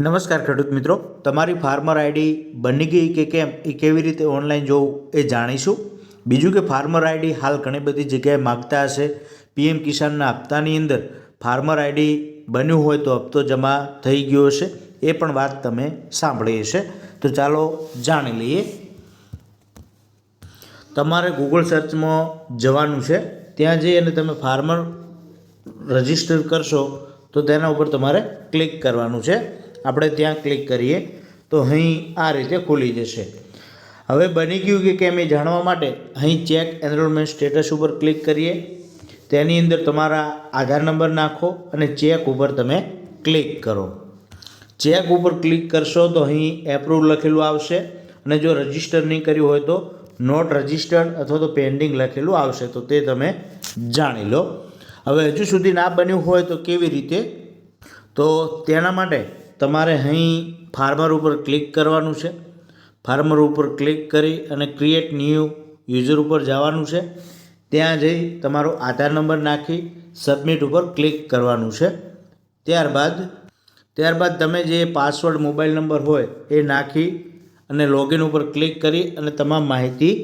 નમસ્કાર ખેડૂત મિત્રો. તમારી ફાર્મર આઈડી બની ગઈ કે કેમ? એ કેવી રીતે ઓનલાઈન જોવું એ જાણીશું. બીજું કે ફાર્મર આઈડી હાલ ઘણી બધી જગ્યાએ માગતા હશે. પીએમ કિસાનના હપ્તાની અંદર ફાર્મર આઈડી બન્યું હોય તો હપ્તો જમા થઈ ગયો હશે. એ પણ વાત તમે સાંભળી હશે. તો ચાલો જાણી લઈએ. તમારે ગૂગલ સર્ચમાં જવાનું છે. ત્યાં જઈ અને તમે ફાર્મર રજિસ્ટર કરશો તો તેના ઉપર તમારે ક્લિક કરવાનું છે. આપણે ત્યાં ક્લિક કરીએ તો અહીં આ રીતે ખુલી જશે. હવે બની ગયું કે કેમ એ જાણવા માટે અહીં ચેક એનરોલમેન્ટ સ્ટેટસ ઉપર ક્લિક કરીએ. તેની અંદર તમારા આધાર નંબર નાખો અને ચેક ઉપર તમે ક્લિક કરો. ચેક ઉપર ક્લિક કરશો તો અહીં એપ્રુવ લખેલું આવશે અને જો રજિસ્ટર નહીં કર્યું હોય તો નોટ રજિસ્ટર્ડ અથવા તો પેન્ડિંગ લખેલું આવશે તો તે તમે જાણી લો. હવે હજુ સુધી ના બન્યું હોય તો કેવી રીતે? તો તેના માટે તમારે અહીં ફાર્મર ઉપર ક્લિક કરવાનું છે. ફાર્મર ઉપર ક્લિક કરી અને ક્રિએટ ન્યૂ યુઝર ઉપર જવાનું છે. ત્યાં જઈ તમારો આધાર નંબર નાખી સબમિટ ઉપર ક્લિક કરવાનું છે. ત્યારબાદ ત્યારબાદ તમે જે પાસવર્ડ મોબાઈલ નંબર હોય એ નાખી અને લોગિન ઉપર ક્લિક કરી અને તમામ માહિતી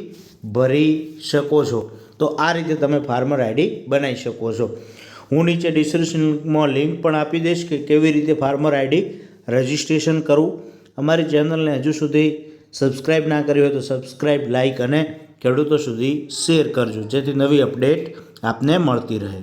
ભરી શકો છો. તો આ રીતે તમે ફાર્મર આઈડી બનાવી શકો છો. હું નીચે ડિસ્ક્રિપ્શનમાં લિંક પણ આપી દઈશ કે કેવી રીતે ફાર્મર આઈડી રજિસ્ટ્રેશન કરવું. અમારી ચેનલને હજુ સુધી સબસ્ક્રાઈબ ના કરી હોય તો સબસ્ક્રાઈબ લાઇક અને ખેડૂતો સુધી શેર કરજો. જેથી નવી અપડેટ આપને મળતી રહે.